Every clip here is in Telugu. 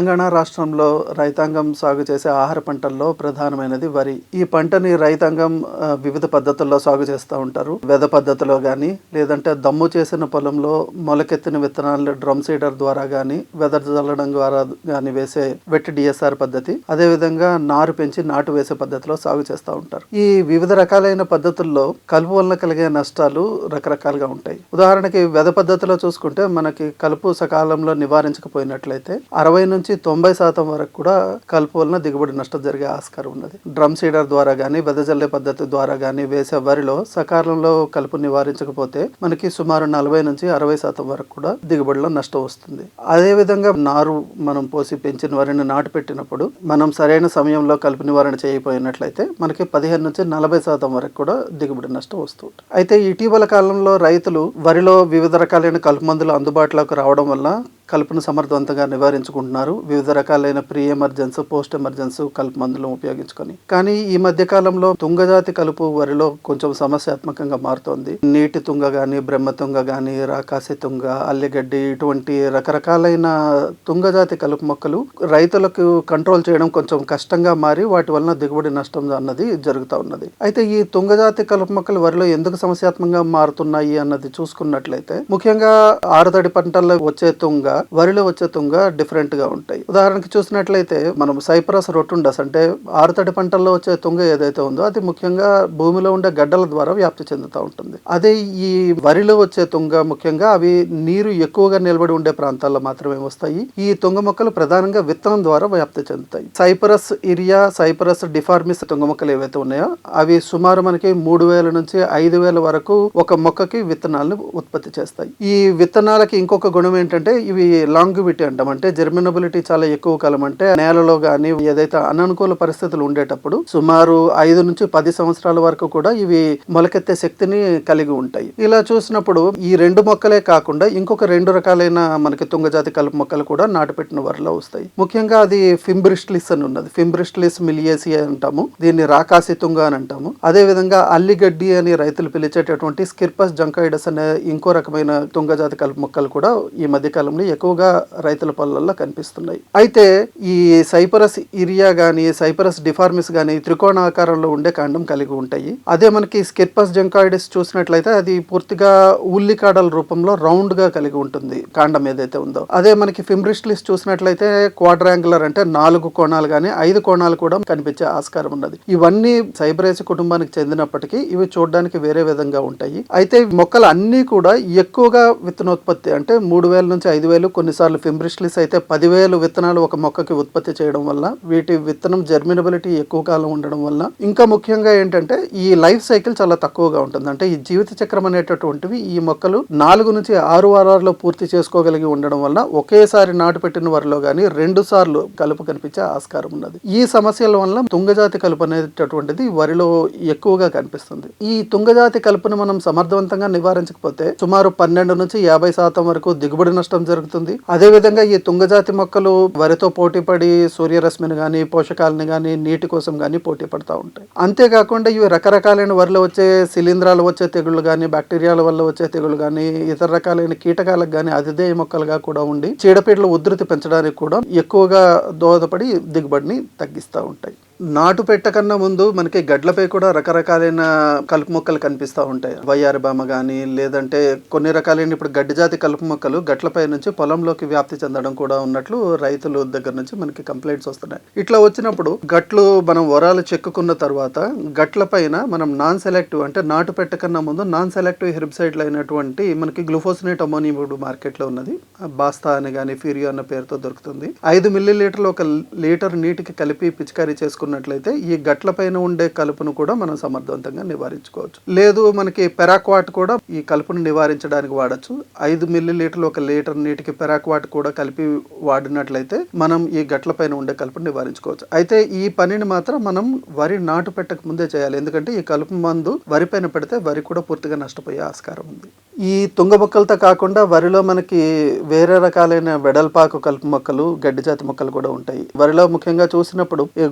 తెలంగాణ రాష్ట్రంలో రైతాంగం సాగు చేసే ఆహార పంటల్లో ప్రధానమైనది వరి. ఈ పంటని రైతాంగం వివిధ పద్ధతుల్లో సాగు చేస్తూ ఉంటారు. వెద పద్ధతిలో కానీ లేదంటే దమ్ము చేసిన పొలంలో మొలకెత్తిన విత్తనాలు డ్రమ్ సీడర్ ద్వారా కానీ వెదర్ చల్లడం ద్వారా కానీ వేసే వెట్ డిఎస్ఆర్ పద్ధతి. అదేవిధంగా నారు పెంచి నాటు వేసే పద్ధతిలో సాగు చేస్తూ ఉంటారు. ఈ వివిధ రకాలైన పద్ధతుల్లో కలుపు వలన కలిగే నష్టాలు రకరకాలుగా ఉంటాయి. ఉదాహరణకి వెద పద్ధతిలో చూసుకుంటే మనకి కలుపు సకాలంలో నివారించకపోయినట్లయితే అరవై నుంచి తొంభై శాతం వరకు కూడా కలుపు వలన దిగుబడి నష్టం జరిగే ఆస్కారం ఉన్నది. డ్రమ్ సీడర్ ద్వారా కానీ వెదజల్లే పద్ధతి ద్వారా కానీ వేసే వరిలో సకాలంలో కలుపు నివారించకపోతే మనకి సుమారు నలభై నుంచి అరవై శాతం వరకు కూడా దిగుబడిలో నష్టం వస్తుంది. అదే విధంగా నారు మనం పోసి పెంచిన వరిని నాటు పెట్టినప్పుడు మనం సరైన సమయంలో కలుపు నివారణ చేయకపోయినట్లయితే మనకి పదిహేను నుంచి నలభై శాతం వరకు కూడా దిగుబడి నష్టం వస్తుంది అయితే ఇటీవల కాలంలో రైతులు వరిలో వివిధ రకాలైన కలుపు మందులు అందుబాటులోకి రావడం వల్ల కలుపును సమర్థవంతంగా నివారించుకుంటున్నారు. వివిధ రకాలైన ప్రీ ఎమర్జెన్స్ పోస్ట్ ఎమర్జెన్స్ కలుపు మందులను ఉపయోగించుకొని. కానీ ఈ మధ్య కాలంలో తుంగజాతి కలుపు వరిలో కొంచెం సమస్యాత్మకంగా మారుతోంది. నీటి తుంగ కానీ బ్రహ్మ తుంగ కానీ రాకాసి తుంగ అల్లిగడ్డి ఇటువంటి రకరకాలైన తుంగజాతి కలుపు మొక్కలు రైతులకు కంట్రోల్ చేయడం కొంచెం కష్టంగా మారి వాటి వలన దిగుబడి నష్టం అన్నది జరుగుతూ ఉన్నది. అయితే ఈ తుంగజాతి కలుపు మొక్కలు వరిలో ఎందుకు సమస్యాత్మకంగా మారుతున్నాయి అన్నది చూసుకున్నట్లయితే ముఖ్యంగా ఆరుతడి పంటల్లో వచ్చే తుంగ వరిలో వచ్చే తుంగ డిఫరెంట్గా ఉంటాయి. ఉదాహరణకి చూసినట్లయితే మనం సైప్రస్ రొటుండస్ అంటే ఆరుతడి పంటల్లో వచ్చే తుంగ ఏదైతే ఉందో అది ముఖ్యంగా భూమిలో ఉండే గడ్డల ద్వారా వ్యాప్తి చెందుతూ ఉంటుంది. అదే ఈ వరిలో వచ్చే తుంగ ముఖ్యంగా అవి నీరు ఎక్కువగా నిలబడి ఉండే ప్రాంతాల్లో మాత్రమే వస్తాయి. ఈ తుంగ మొక్కలు ప్రధానంగా విత్తనం ద్వారా వ్యాప్తి చెందుతాయి. సైపరస్ ఇరియా సైపరస్ డిఫార్మిస్ తుంగ మొక్కలు ఏవైతే ఉన్నాయో అవి సుమారు మనకి మూడు వేల నుంచి ఐదు వేల వరకు ఒక మొక్కకి విత్తనాలను ఉత్పత్తి చేస్తాయి. ఈ విత్తనాలకి ఇంకొక గుణం ఏంటంటే ఇవి లాంగ్విటీ అంటాం. అంటే జర్మినబిలిటీ చాలా ఎక్కువ కాలం అంటే నేలలో కానీ ఏదైతే అననుకూల పరిస్థితులు ఉండేటప్పుడు సుమారు ఐదు నుంచి పది సంవత్సరాల వరకు కూడా ఇవి మొలకెత్తే శక్తిని కలిగి ఉంటాయి. ఇలా చూసినప్పుడు ఈ రెండు మొక్కలే కాకుండా ఇంకొక రెండు రకాలైన మనకి తుంగజాతి కలుపు మొక్కలు కూడా నాటుపెట్టిన వరిలో వస్తాయి. ముఖ్యంగా అది ఫింబ్రిస్ట్లిస్ అని ఉన్నది. ఫింబ్రిస్ట్లిస్ మిలియేసి అంటాము. దీన్ని రాకాసి తుంగ అని అంటాము. అదే విధంగా అల్లిగడ్డి అని రైతులు పిలిచేటటువంటి స్కిర్పస్ జంకాయిడస్ అనే ఇంకో రకమైన తుంగజాతి కలుపు మొక్కలు కూడా ఈ మధ్య కాలంలో ఎక్కువగా రైతుల పళ్ళల్లో కనిపిస్తున్నాయి. అయితే ఈ సైపరస్ ఇరియా గాని సైపరస్ డిఫార్మిస్ గాని త్రికోణ ఆకారంలో ఉండే కాండం కలిగి ఉంటాయి. అదే మనకి స్కిర్పస్ జంకాయిడిస్ చూసినట్లయితే అది పూర్తిగా ఉల్లికాడల రూపంలో రౌండ్గా కలిగి ఉంటుంది కాండం ఏదైతే ఉందో. అదే మనకి ఫిమ్రిస్ట్లిస్ చూసినట్లయితే క్వాడ్రాంగులర్ అంటే నాలుగు కోణాలు కానీ ఐదు కోణాలు కూడా కనిపించే ఆస్కారం ఉన్నది. ఇవన్నీ సైబరేసి కుటుంబానికి చెందినప్పటికీ ఇవి చూడడానికి వేరే విధంగా ఉంటాయి. అయితే మొక్కలు అన్నీ కూడా ఎక్కువగా విత్తనోత్పత్తి అంటే మూడు వేల నుంచి ఐదు వేలు కొన్నిసార్లు ఫింబ్రిష్లిస్ అయితే పదివేలు విత్తనాలు ఒక మొక్కకి ఉత్పత్తి చేయడం వల్ల వీటి విత్తనం జర్మినబిలిటీ ఎక్కువ కాలం ఉండడం వల్ల. ఇంకా ముఖ్యంగా ఏంటంటే ఈ లైఫ్ సైకిల్ చాలా తక్కువగా ఉంటుంది. అంటే ఈ జీవిత చక్రం అనేటటువంటివి ఈ మొక్కలు నాలుగు నుంచి ఆరు వారాల్లో పూర్తి చేసుకోగలిగి ఉండడం వల్ల ఒకేసారి నాటు పెట్టిన వారిలో కానీ రెండు సార్లు కలుపు కనిపించే ఆస్కారం ఉన్నది. ఈ సమస్యల వల్ల తుంగజాతి కలుపు అనేటటువంటిది వరిలో ఎక్కువగా కనిపిస్తుంది. ఈ తుంగజాతి కలుపుని మనం సమర్థవంతంగా నివారించకపోతే సుమారు పన్నెండు నుంచి యాభై శాతం వరకు దిగుబడి నష్టం జరుగుతుంది. పెరుగుతుంది అదేవిధంగా ఈ తుంగజాతి మొక్కలు వరితో పోటీపడి సూర్యరశ్మిని కానీ పోషకాలని కానీ నీటి కోసం కానీ పోటీ పడతా ఉంటాయి. అంతేకాకుండా ఇవి రకరకాలైన వరిలో వచ్చే శిలీంధ్రాలు వచ్చే తెగుళ్ళు కానీ బ్యాక్టీరియాల వల్ల వచ్చే తెగుళ్ళు కానీ ఇతర రకాలైన కీటకాలకు కానీ అతిథేయ మొక్కలుగా కూడా ఉండి చీడపీడల ఉధృతి పెంచడానికి కూడా ఎక్కువగా దోహదపడి దిగుబడిని తగ్గిస్తూ ఉంటాయి. నాటు పెట్ట కన్నా ముందు మనకి గడ్లపై కూడా రకరకాలైన కలుపు మొక్కలు కనిపిస్తూ ఉంటాయి. వయ్యారి బామ కానీ లేదంటే కొన్ని రకాలైన ఇప్పుడు గడ్డి జాతి కలుపు మొక్కలు గట్లపై నుంచి పొలంలోకి వ్యాప్తి చెందడం కూడా ఉన్నట్లు రైతుల దగ్గర నుంచి మనకి కంప్లైంట్స్ వస్తున్నాయి. ఇట్లా వచ్చినప్పుడు గట్లు మనం వరాలు చెక్కుకున్న తర్వాత గట్ల పైన మనం నాన్ సెలెక్టివ్ అంటే నాటు పెట్ట కన్నా ముందు నాన్ సెలెక్టివ్ హెర్బిసైడ్లు అయినటువంటి మనకి గ్లూఫోసినేట్ అమోనియం ఇప్పుడు మార్కెట్లో ఉన్నది. బాస్తా అని కానీ ఫిరియో అన్న పేరుతో దొరుకుతుంది. ఐదు మిల్లీ లీటర్లు ఒక లీటర్ నీటికి కలిపి పిచికారీ చేసుకున్నట్లయితే ఈ గట్ల పైన ఉండే కలుపును కూడా మనం సమర్థవంతంగా నివారించుకోవచ్చు. లేదు మనకి పెరాక్వాట్ కూడా ఈ కలుపును నివారించడానికి వాడచ్చు. ఐదు మిల్లీ లీటర్లు ఒక లీటర్ నీటికి పెరాక్వాట్ కూడా కలిపి వాడినట్లయితే మనం ఈ గట్ల పైన ఉండే కలుపును నివారించుకోవచ్చు. అయితే ఈ పనిని మాత్రం మనం వరి నాటు పెట్టక ముందే చేయాలి. ఎందుకంటే ఈ కలుపు మందు వరి పైన పెడితే వరి కూడా పూర్తిగా నష్టపోయే ఆస్కారం ఉంది. ఈ తుంగ మొక్కలతో కాకుండా వరిలో మనకి వేరే రకాలైన వెడల్పాకు కలుపు మొక్కలు గడ్డి జాతి మొక్కలు కూడా ఉంటాయి. వరిలో ముఖ్యంగా చూసినప్పుడు ఈ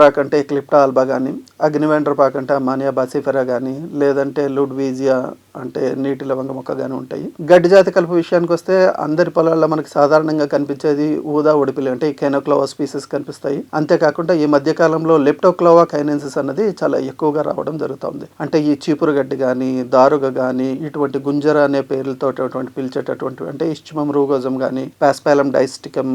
గుంట అంటే క్లిప్టా ఆల్బా కానీ అగ్నివెండ్ర పాకు అంటే అమానియా బాసిఫెరా కానీ లేదంటే లుడ్వీజియా అంటే నీటి లవంగ మొక్క కానీ ఉంటాయి. గడ్డి జాతి కలుపు విషయానికి వస్తే అందరి పొలాల్లో మనకి సాధారణంగా కనిపించేది ఊదా ఉడిపిలి అంటే కెనోక్లోవా స్పీసెస్ కనిపిస్తాయి. అంతేకాకుండా ఈ మధ్య కాలంలో లెప్టోక్లోవా కైనెన్సిస్ అన్నది చాలా ఎక్కువగా రావడం జరుగుతుంది. అంటే ఈ చీపురు గడ్డి కానీ దారుగ కానీ ఇటువంటి గుంజర అనే పేర్లతో పిలిచేటటువంటి అంటే ఇష్టమం రూగోజం కానీ పాస్పాలం డైస్టికం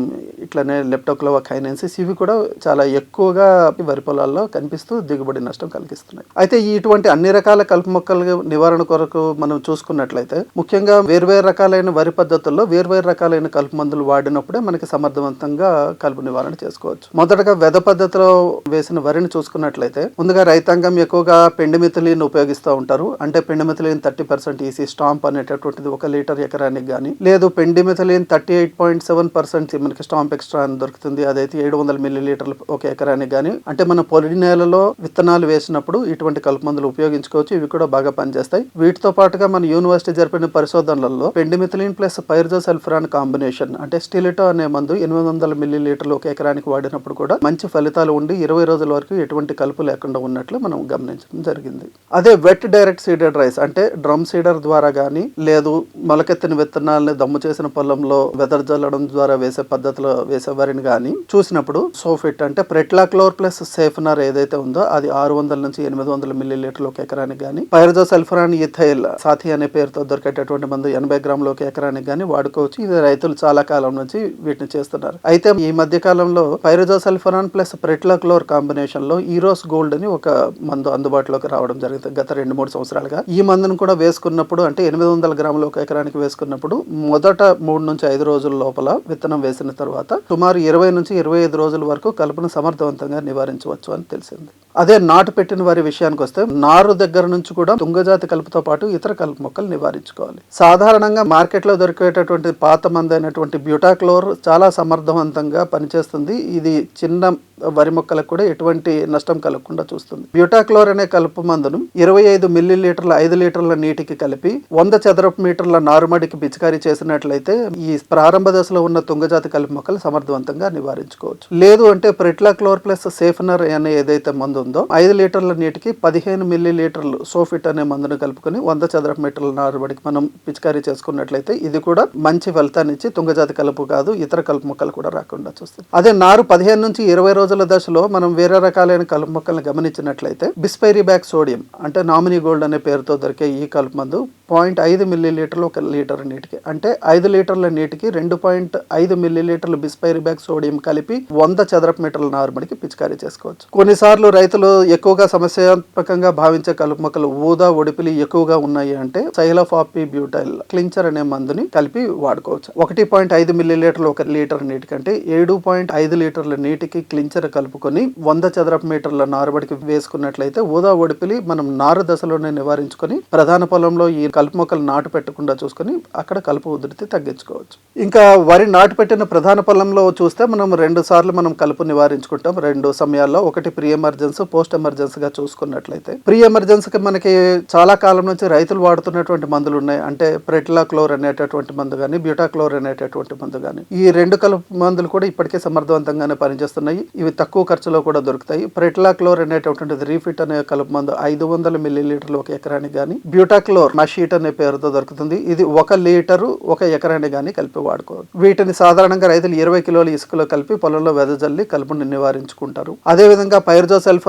ఇట్లనే లెప్టోక్లోవా కైనెన్సిస్ ఇవి కూడా చాలా ఎక్కువగా వరి పొలాల్లో కనిపిస్తూ దిగుబడి నష్టం కలిగిస్తున్నాయి. అయితే ఈ ఇటువంటి అన్ని రకాల కలుపు మొక్కల నివారణ కొరకు మనం చూసుకున్నట్లయితే ముఖ్యంగా వేర్వేరు రకాలైన వరి పద్ధతుల్లో వేర్వేరు రకాలైన కలుపు మందులు వాడినప్పుడే మనకి సమర్థవంతంగా కలుపు నివారణ చేసుకోవచ్చు. మొదటగా వెద పద్ధతిలో వేసిన వరిని చూసుకున్నట్లయితే ముందుగా రైతాంగం ఎక్కువగా పెండిమిథిలీన్ ఉపయోగిస్తూ ఉంటారు. అంటే pendimethalin thirty percent EC Stomp అనేటటువంటిది ఒక లీటర్ ఎకరానికి కానీ లేదు pendimethalin thirty eight point seven percent మనకి స్టాంప్ ఎక్స్ట్రా అని దొరుకుతుంది. అదైతే ఏడు వందల మిల్లీ లీటర్లు ఒక ఎకరానికి కానీ అంటే మన పొడి నేలలో విత్తనాలు వేసినప్పుడు ఇటువంటి కలుపు మందులు ఉపయోగించుకోవచ్చు. ఇవి కూడా బాగా పనిచేస్తాయి. వీటితో పాటుగా మన యూనివర్సిటీ జరిపిన పరిశోధనలలో పెండిమిథిలిన్ ప్లస్ పైర్జోసల్ఫరాన్ కాంబినేషన్ అంటే స్టిలిటో అనే మందు ఎనిమిది వందల మిల్లీ లీటర్లు ఒక ఎకరానికి వాడినప్పుడు కూడా మంచి ఫలితాలు ఉండి ఇరవై రోజుల వరకు ఎటువంటి కలుపు లేకుండా ఉన్నట్లు మనం గమనించడం జరిగింది. అదే వెట్ డైరెక్ట్ సీడెడ్ రైస్ అంటే డ్రమ్ సీడర్ ద్వారా కానీ లేదు మొలకెత్తిన విత్తనాలని దమ్ము చేసిన పొలంలో వెదర్ జల్లడం ద్వారా వేసే పద్ధతిలో వేసేవారిని కానీ చూసినప్పుడు సోఫిట్ అంటే ప్రెట్లాక్లోర్ ప్లస్ సేఫనర్ ఏదైతే ఉందో అది ఆరు వందల నుంచి ఎనిమిది వందల మిల్లీ లీటర్లు ఒక ఎకరానికి కానీ పైరజోసల్ఫరాన్ ఇథైల్ సాథి అనే పేరుతో దొరికేటటువంటి మందు ఎనభై గ్రాములు ఒక ఎకరానికి కానీ వాడుకోవచ్చు. ఇది రైతులు చాలా కాలం నుంచి వీటిని చేస్తున్నారు. అయితే ఈ మధ్య కాలంలో పైరజోసల్ఫరాన్ ప్లస్ ప్రెట్లాక్లోర్ కాంబినేషన్లో ఈరోస్ గోల్డ్ అని ఒక మందు అందుబాటులోకి రావడం జరిగింది. గత రెండు మూడు సంవత్సరాలుగా ఈ మందును కూడా వేసుకున్నప్పుడు అంటే ఎనిమిది వందల గ్రాములు ఒక ఎకరానికి వేసుకున్నప్పుడు మొదట మూడు నుంచి ఐదు రోజుల లోపల విత్తనం వేసిన తర్వాత సుమారు ఇరవై నుంచి ఇరవై ఐదు రోజుల వరకు కలుపును సమర్థవంతంగా నివారించవచ్చు అని తెలిసింది. అదే నాటు పెట్టిన వారి విషయానికి వస్తే నారు దగ్గర నుంచి కూడా తుంగజాతి కలుపుతో పాటు ఇతర కలుపు మొక్కలు నివారించుకోవాలి. సాధారణంగా మార్కెట్లో దొరికేటటువంటి పాత మందైనటువంటి బ్యూటాక్లోర్ చాలా సమర్థవంతంగా పనిచేస్తుంది. ఇది చిన్న వరి మొక్కలకు కూడా ఎటువంటి నష్టం కలగకుండా చూస్తుంది. బ్యూటాక్లోర్ అనే కలుపు మందును ఇరవై ఐదు మిల్లీ లీటర్ల ఐదు లీటర్ల నీటికి కలిపి వంద చదరపు మీటర్ల నారుమడికి పిచికారీ చేసినట్లయితే ఈ ప్రారంభ దశలో ఉన్న తుంగజాతి కలుపు మొక్కలు సమర్థవంతంగా నివారించుకోవచ్చు. లేదు అంటే ప్రిట్లాక్లోర్ ప్లస్ సేఫనర్ అనే ఏదైతే మందు ఉందో ఐదు లీటర్ల నీటికి పదిహేను మిల్లీ లీటర్లు సోఫిట్ అనే మందును కలుపుకొని వంద చదరపు మీటర్ల నారుబడికి మనం పిచికారీ చేసుకున్నట్లయితే ఇది కూడా మంచి ఫలితాన్ని ఇచ్చి తుంగజాతి కలుపు కాదు ఇతర కలుపు మొక్కలు కూడా రాకుండా చూస్తుంది. అదే నారు పదిహేను నుంచి ఇరవై రోజుల దశలో మనం వేరే రకాలైన కలుపు మొక్కలను గమనించినట్లయితే బిస్పైరీ బ్యాక్ సోడియం అంటే నామినీ గోల్డ్ అనే పేరుతో దొరికే ఈ కలుపు మందు పాయింట్ ఐదు మిల్లీ లీటర్లు ఒక లీటర్ నీటికి అంటే ఐదు లీటర్ల నీటికి రెండు పాయింట్ ఐదు మిల్లీ లీటర్లు బిస్పైరీ బ్యాక్ సోడియం కలిపి వంద చదరపు మీటర్ల నారుమడికి పిచికారీ చేసుకోవచ్చు. కొన్నిసార్లు రైతు రైతులు ఎక్కువగా సమస్యాత్మకంగా భావించే కలుపు మొక్కలు ఊదా ఒడిపిలి ఎక్కువగా ఉన్నాయి అంటే సైలోఫాపి బ్యూటైల్ క్లించర్ అనే మందుని కలిపి వాడుకోవచ్చు. ఒకటి పాయింట్ ఐదు మిల్లీ లీటర్లు ఒక లీటర్ నీటికంటే ఏడు పాయింట్ ఐదు లీటర్ల నీటికి క్లించర్ కలుపుకొని వంద చదరపు మీటర్ల నారుబడికి వేసుకున్నట్లయితే ఊదా ఒడిపిలి మనం నారు దశలోనే నివారించుకొని ప్రధాన పొలంలో ఈ కలుపు మొక్కలు నాటు పెట్టకుండా చూసుకొని అక్కడ కలుపు ఉధృతి తగ్గించుకోవచ్చు. ఇంకా వరి నాటు పెట్టిన ప్రధాన పొలంలో చూస్తే మనం రెండు సార్లు మనం కలుపు నివారించుకుంటాం. రెండు సమయాల్లో ఒకటి ప్రీ ఎమర్జెన్సీ పోస్ట్ ఎమర్జెన్సీగా చూసుకున్నట్లయితే. ప్రీ ఎమర్జెన్సీకి మనకి చాలా కాలం నుంచి రైతులు వాడుతున్నటువంటి మందులు ఉన్నాయి. అంటే ప్రెట్లా క్లోర్ అనేటటువంటి మందు కానీ బ్యూటాక్లోర్ అనేటటువంటి మందు కానీ ఈ రెండు కలుపు మందులు కూడా ఇప్పటికే సమర్థవంతంగానే పనిచేస్తున్నాయి. ఇవి తక్కువ ఖర్చులో కూడా దొరుకుతాయి. ప్రెటిలా క్లోర్ అనేటటువంటిది రీఫిట్ అనే కలుపు మందు ఐదు వందల మిల్లీ లీటర్లు ఒక ఎకరానికి కానీ బ్యూటాక్లోర్ మషీట్ అనే పేరుతో దొరుకుతుంది. ఇది ఒక లీటరు ఒక ఎకరానికి కానీ కలిపి వాడుకోవచ్చు. వీటిని సాధారణంగా రైతులు ఇరవై కిలోల ఇసుకలో కలిపి పొలంలో వెదజల్లి కలుపుని నివారించుకుంటారు. అదేవిధంగా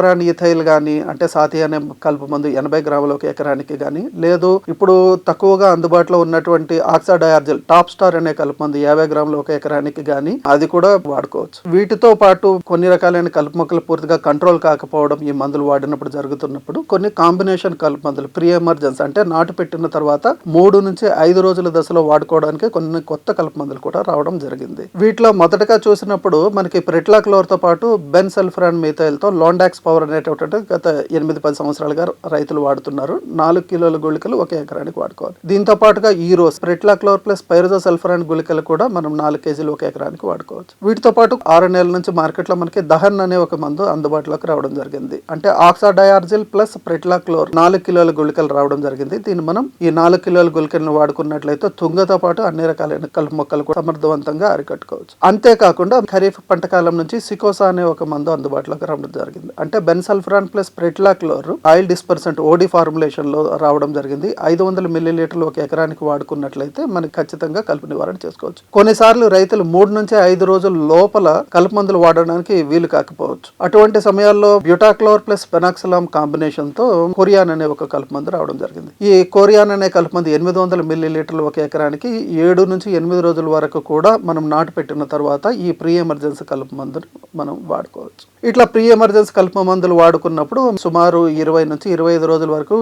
పైర్జోసల్ఫరాన్ ఈథైల్ కానీ అంటే సాతి అనే కలుపు మందు ఎనభై గ్రాముల ఒక ఎకరానికి కానీ లేదు ఇప్పుడు తక్కువగా అందుబాటులో ఉన్నటువంటి ఆక్సాడయార్జల్ టాప్ స్టార్ అనే కలుపు మందు యాభై గ్రాముల ఒక ఎకరానికి కానీ అది కూడా వాడుకోవచ్చు. వీటితో పాటు కొన్ని రకాలైన కలుపు మొక్కలు పూర్తిగా కంట్రోల్ కాకపోవడం ఈ మందులు వాడినప్పుడు జరుగుతున్నప్పుడు కొన్ని కాంబినేషన్ కలుపు మందులు ప్రీ ఎమర్జెన్స్ అంటే నాటు పెట్టిన తర్వాత మూడు నుంచి ఐదు రోజుల దశలో వాడుకోవడానికి కొన్ని కొత్త కలుపు మందులు కూడా రావడం జరిగింది. వీటిలో మొదటగా చూసినప్పుడు మనకి ప్రెట్లాక్లోర్తో పాటు బెన్ సల్ఫరాన్ మిథైల్తో లోండాక్స్ పవర్ పవర్ అనేటటువంటి గత ఎనిమిది పది సంవత్సరాలుగా రైతులు వాడుతున్నారు. నాలుగు కిలోల గుళికలు ఒక ఎకరానికి వాడుకోవాలి. దీంతో పాటుగా ఈ రోజు ప్రెట్లాక్లోర్ ప్లస్ పైరజో అండ్ గుళికలు కూడా మనం నాలుగు కేజీలు ఒక ఎకరానికి వాడుకోవచ్చు. వీటితో పాటు ఆరు నెలల నుంచి మార్కెట్లో మనకి దహన్ అనే ఒక మందు అందుబాటులోకి రావడం జరిగింది. అంటే ఆక్సా డయార్జిల్ ప్లస్ ప్రెట్లాక్లోర్ నాలుగు కిలోల గుళికలు రావడం జరిగింది. దీన్ని మనం ఈ నాలుగు కిలోల గుళికలను వాడుకున్నట్లయితే తుంగతో పాటు అన్ని రకాలైన కలుపు మొక్కలు కూడా సమర్థవంతంగా అరికట్టుకోవచ్చు. అంతేకాకుండా ఖరీఫ్ పంట కాలం నుంచి సికోసా అనే ఒక మందు అందుబాటులోకి రావడం జరిగింది. అంటే bensulfuron plus pretilachlor oil dispersant OD ఫార్ములేషన్లో రావడం జరిగింది. ఐదు వందల మిల్లీ లీటర్లు ఒక ఎకరానికి వాడుకున్నట్లయితే మనకి ఖచ్చితంగా కలుపు నివారణ చేసుకోవచ్చు. కొన్నిసార్లు రైతులు మూడు నుంచి ఐదు రోజుల లోపల కలుపు మందులు వాడడానికి వీలు కాకపోవచ్చు. అటువంటి సమయాల్లో బ్యూటాక్లోర్ ప్లస్ పెనాక్సలామ్ కాంబినేషన్తో కొరియాన్ అనే ఒక కలుపు మందు రావడం జరిగింది. ఈ కొరియాన్ అనే కలుపు మందు ఎనిమిది వందల మిల్లీ లీటర్లు ఒక ఎకరానికి ఏడు నుంచి ఎనిమిది రోజుల వరకు కూడా మనం నాటు పెట్టిన తర్వాత ఈ ప్రీ ఎమర్జెన్సీ కలుపు మందును మనం వాడుకోవచ్చు. ఇట్లా ప్రీ ఎమర్జెన్సీ కలుపు మందులు వాడుకున్నప్పుడు సుమారు ఇరవై నుంచి ఇరవై ఐదు రోజుల వరకు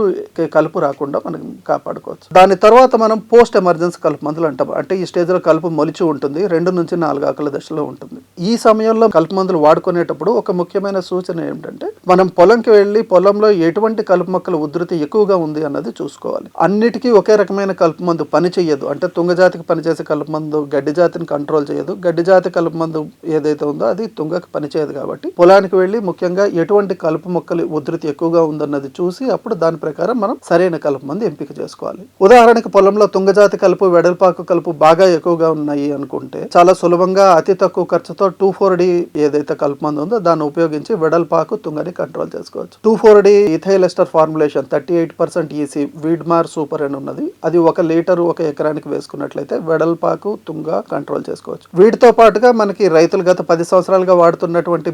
కలుపు రాకుండా మనం కాపాడుకోవచ్చు. దాని తర్వాత మనం పోస్ట్ ఎమర్జెన్సీ కలుపు మందులు అంటాం. అంటే ఈ స్టేజ్లో కలుపు మొలిచి ఉంటుంది. రెండు నుంచి నాలుగు ఆకుల దశలో ఉంటుంది. ఈ సమయంలో కలుపు మందులు వాడుకునేటప్పుడు ఒక ముఖ్యమైన సూచన ఏమిటంటే మనం పొలంకి వెళ్ళి పొలంలో ఎటువంటి కలుపు మొక్కల ఉధృతి ఎక్కువగా ఉంది అన్నది చూసుకోవాలి. అన్నిటికీ ఒకే రకమైన కలుపు మందు పని చేయదు అంటే తుంగజాతికి పనిచేసే కలుపు మందు గడ్డి జాతిని కంట్రోల్ చేయదు గడ్డి జాతి కలుపు మందు ఏదైతే ఉందో అది తుంగకి పనిచేయదు కాబట్టి పొలం పొలానికి వెళ్ళి ముఖ్యంగా ఎటువంటి కలుపు మొక్కలు ఉధృతి ఎక్కువగా ఉందన్నది చూసి అప్పుడు దాని ప్రకారం మనం సరైన కలుపు మందు ఎంపిక చేసుకోవాలి. ఉదాహరణకు పొలంలో తుంగజాతి కలుపు వెడల్పాకు కలుపు బాగా ఎక్కువగా ఉన్నాయి అనుకుంటే చాలా సులభంగా అతి తక్కువ ఖర్చుతో టూ ఫోర్ డి ఏదైతే కలుపు మందు ఉందో దాన్ని ఉపయోగించి వెడల్పాకు తుంగని కంట్రోల్ చేసుకోవచ్చు. Two four D ethyl ester formulation thirty eight percent EC Weedmar super అని ఉన్నది. అది ఒక లీటర్ ఒక ఎకరానికి వేసుకున్నట్లయితే వెడల్పాకు తుంగ కంట్రోల్ చేసుకోవచ్చు. వీటితో పాటుగా మనకి రైతులు గత పది సంవత్సరాలుగా వాడుతున్నటువంటి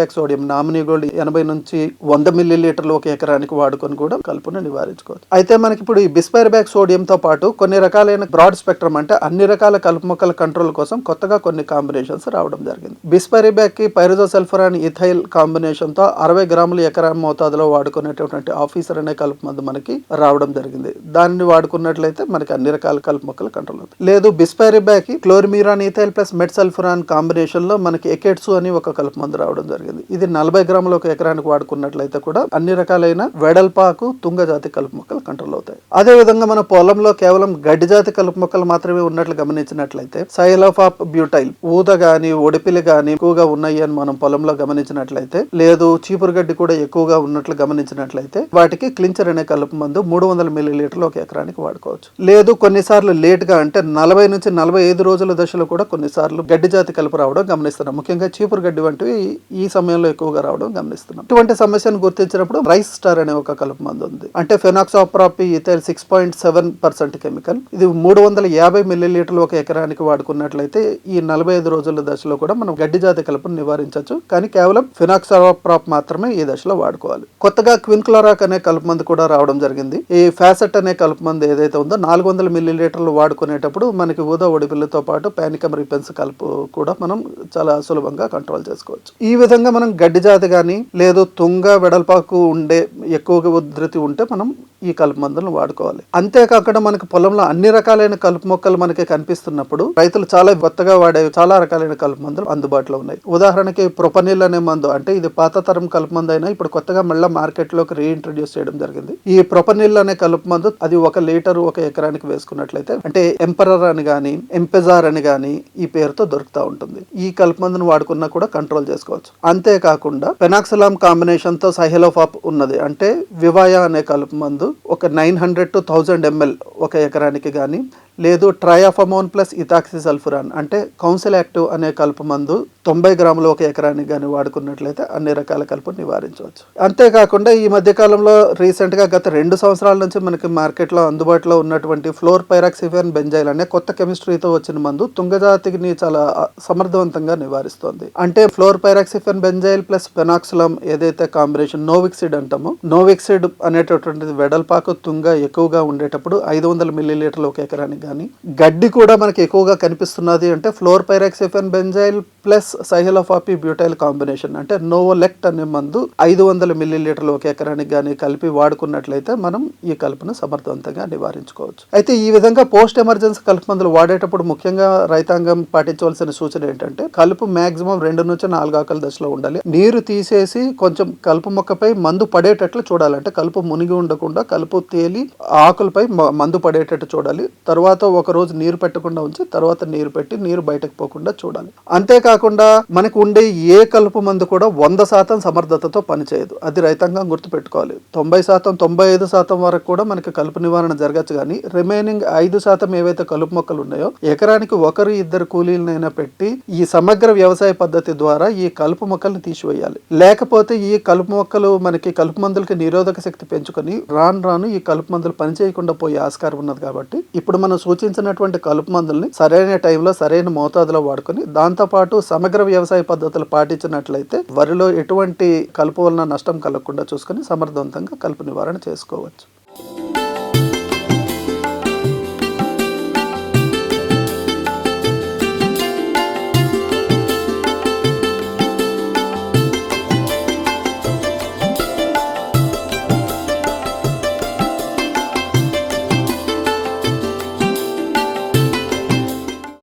బ్యాక్ సోడియం నామినీ గోల్డ్ ఎనభై నుంచి వంద మిల్లీ లీటర్లు ఒక ఎకరానికి వాడుకొని కూడా కలుపును నివారించుకోవచ్చు. అయితే మనకి ఇప్పుడు ఈ బిస్పైరిబ్యాక్ సోడియం తో పాటు కొన్ని రకాలైన బ్రాడ్ స్పెక్ట్రమ్ అంటే అన్ని రకాల కలుపు మొక్కల కంట్రోల్ కోసం కొత్తగా కొన్ని కాంబినేషన్స్ రావడం జరిగింది. బిస్పైరీ బ్యాక్కి పైరజో సల్ఫరాన్ ఇథైల్ కాంబినేషన్తో అరవై గ్రాములు ఎకరా మోతాదులో వాడుకునేటటువంటి ఆఫీసర్ అనే కలుపు మందు మనకి రావడం జరిగింది. దాన్ని వాడుకున్నట్లయితే మనకి అన్ని రకాల కలుపు మొక్కలు కంట్రోల్ అవుతుంది. లేదు bispyribac chlorimuron ethyl plus metsulfuron కాంబినేషన్లో మనకి ఎకెట్సు అని ఒక కలుపు మందు రావడం జరిగింది. ఇది నలభై గ్రాములు ఒక ఎకరానికి వాడుకున్నట్లయితే కూడా అన్ని రకాలైన వెడల్పాకు తుంగ జాతి కలుపు మొక్కలు కంట్రోల్ అవుతాయి. అదే విధంగా మన పొలంలో కేవలం గడ్డి జాతి కలుపు మొక్కలు మాత్రమే ఉన్నట్లు గమనించినట్లయితే సైలోఫాప్ బ్యూటైల్ ఊద గాని ఒడిపిలి గాని ఎక్కువగా ఉన్నాయి అని మనం పొలంలో గమనించినట్లయితే లేదు చీపురు గడ్డి కూడా ఎక్కువగా ఉన్నట్లు గమనించినట్లయితే వాటికి క్లించర్ అనే కలుపు మందు మూడు వందల మిల్లీ లీటర్లు ఒక ఎకరానికి వాడుకోవచ్చు. లేదు కొన్నిసార్లు లేట్గా అంటే నలభై నుంచి నలభై ఐదు రోజుల దశలో కూడా కొన్నిసార్లు గడ్డి జాతి కలుపు రావడం గమనిస్తున్నాం. ముఖ్యంగా చీపురు గడ్డి వంటివి ఈ సమయంలో ఎక్కువగా రావడం గమనిస్తున్నాం. ఇటువంటి సమస్యను గుర్తించినప్పుడు రైస్ స్టార్ అనే ఒక కలుపు మందు ఉంది. అంటే fenoxaprop p ethyl six point seven percent chemical. ఇది మూడు వందల యాభై మిల్లీ లీటర్లు ఒక ఎకరానికి వాడుకున్నట్లయితే ఈ నలభై ఐదు రోజుల దశలో కూడా మనం గడ్డి జాతి కలుపును నివారించవచ్చు. కానీ కేవలం ఫినాక్సాప్రాప్ మాత్రమే ఈ దశలో వాడుకోవాలి. కొత్తగా క్విన్క్లోరాక్ అనే కలుపు మందు కూడా రావడం జరిగింది. ఈ ఫ్యాసెట్ అనే కలుపు మందు ఏదైతే ఉందో నాలుగు వందల మిల్లీ లీటర్లు వాడుకునేటప్పుడు మనకి ఊదా ఒడిపిల్లతో పాటు పానికమ్ రిపెన్స్ కలుపు కూడా మనం చాలా సులభంగా కంట్రోల్ చేసుకోవచ్చు. ఈ విధంగా మనం గడ్డి జాతి కానీ లేదో తుంగ వెడల్పాకు ఉండే ఎక్కువగా ఉధృతి ఉంటే మనం ఈ కలుపు మందులను వాడుకోవాలి. అంతేకాకుండా మనకి పొలంలో అన్ని రకాలైన కలుపు మొక్కలు మనకి కనిపిస్తున్నప్పుడు రైతులు చాలా కొత్తగా వాడే చాలా రకాలైన కలుపు మందులు అందుబాటులో ఉన్నాయి. ఉదాహరణకి ప్రొపనిల్ అనే మందు అంటే ఇది పాత తరం కలుపు మందు అయినా ఇప్పుడు కొత్తగా మళ్ళీ మార్కెట్లోకి రీఇంట్రడ్యూస్ చేయడం జరిగింది. ఈ ప్రొపనిల్ అనే కలుపు మందు అది ఒక లీటర్ ఒక ఎకరానికి వేసుకున్నట్లయితే అంటే ఎంపరర్ అని గాని ఎంపెజార్ అని గాని ఈ పేరుతో దొరుకుతూ ఉంటుంది. ఈ కలుపు మందును వాడుకున్నా కూడా కంట్రోల్ చేసుకోవచ్చు. అంతేకాకుండా పెనాక్సలాం కాంబినేషన్తో సైహెలోఫాప్ ఉన్నది. అంటే వివాయా అనే కలుపు మందు ఒక nine hundred to thousand ML ఒక ఎకరానికి కానీ లేదు ట్రయాఫమోన్ ప్లస్ ఇథాక్సి సల్ఫురాన్ అంటే కౌన్సిల్ యాక్టివ్ అనే కలుపు మందు తొంభై గ్రాములు ఒక ఎకరానికి కానీ వాడుకున్నట్లయితే అన్ని రకాల కలుపు నివారించవచ్చు. అంతేకాకుండా ఈ మధ్యకాలంలో రీసెంట్గా గత రెండు సంవత్సరాల నుంచి మనకి మార్కెట్లో అందుబాటులో ఉన్నటువంటి ఫ్లోర్ పైరాక్సిఫియన్ బెంజైల్ అనే కొత్త కెమిస్ట్రీతో వచ్చిన మందు తుంగజాతిని చాలా సమర్థవంతంగా నివారిస్తోంది. అంటే florpyrauxifen benzyl plus penoxsulam ఏదైతే కాంబినేషన్ నోవిక్సిడ్ అంటామో నోవిక్సిడ్ అనేటటువంటిది వెడల్పాకు తుంగ ఎక్కువగా ఉండేటప్పుడు ఐదు వందల మిల్లీ లీటర్లు ఒక ఎకరానికి కానీ గడ్డి కూడా మనకి ఎక్కువగా కనిపిస్తున్నది అంటే florpyrauxifen benzyl plus cyhalofop butyl combination. అంటే నోవోలెక్ట్ అనే మందు ఐదు వందల మిల్లీ లీటర్లు ఒక ఎకరానికి కానీ కలిపి వాడుకున్నట్లయితే మనం ఈ కలుపును సమర్థవంతంగా నివారించుకోవచ్చు. అయితే ఈ విధంగా పోస్ట్ ఎమర్జెన్సీ కలుపు మందులు వాడేటప్పుడు ముఖ్యంగా రైతాంగం పాటించవలసిన సూచన ఏంటంటే కలుపు మాక్సిమం రెండు నుంచి నాలుగు ఆకలి దశలో ఉండాలి. నీరు తీసేసి కొంచెం కలుపు మొక్కపై మందు పడేటట్లు చూడాలి. అంటే కలుపు మునిగి ఉండకుండా కలుపు తేలి ఆకులపై మ- మందు పడేటట్టు చూడాలి. తర్వాత తర్వాత ఒక రోజు నీరు పెట్టకుండా ఉంచి తర్వాత నీరు పెట్టి నీరు బయటకు పోకుండా చూడాలి. అంతేకాకుండా మనకు ఉండే ఏ కలుపు మందు కూడా వంద శాతం సమర్థతతో పనిచేయదు. అది రైతాంగం గుర్తుపెట్టుకోవాలి. తొంభై శాతం తొంభై ఐదు శాతం వరకు కూడా మనకి కలుపు నివారణ జరగచ్చు కానీ రిమైనింగ్ ఐదు శాతం ఏవైతే కలుపు మొక్కలు ఉన్నాయో ఎకరానికి ఒకరు ఇద్దరు కూలీలనైనా పెట్టి ఈ సమగ్ర వ్యవసాయ పద్ధతి ద్వారా ఈ కలుపు మొక్కల్ని తీసివేయాలి. లేకపోతే ఈ కలుపు మొక్కలు మనకి కలుపు మందులకి నిరోధక శక్తి పెంచుకొని రాను రాను ఈ కలుపు మందులు పనిచేయకుండా పోయే ఆస్కారం ఉన్నది కాబట్టి ఇప్పుడు మనం సూచించినటువంటి కలుపు మందుల్ని సరైన టైంలో సరైన మోతాదులో వాడుకొని దాంతోపాటు సమగ్ర వ్యవసాయ పద్ధతులు పాటించినట్లయితే వరిలో ఎటువంటి కలుపు వలన నష్టం కలగకుండా చూసుకొని సమర్థవంతంగా కలుపు నివారణ చేసుకోవచ్చు.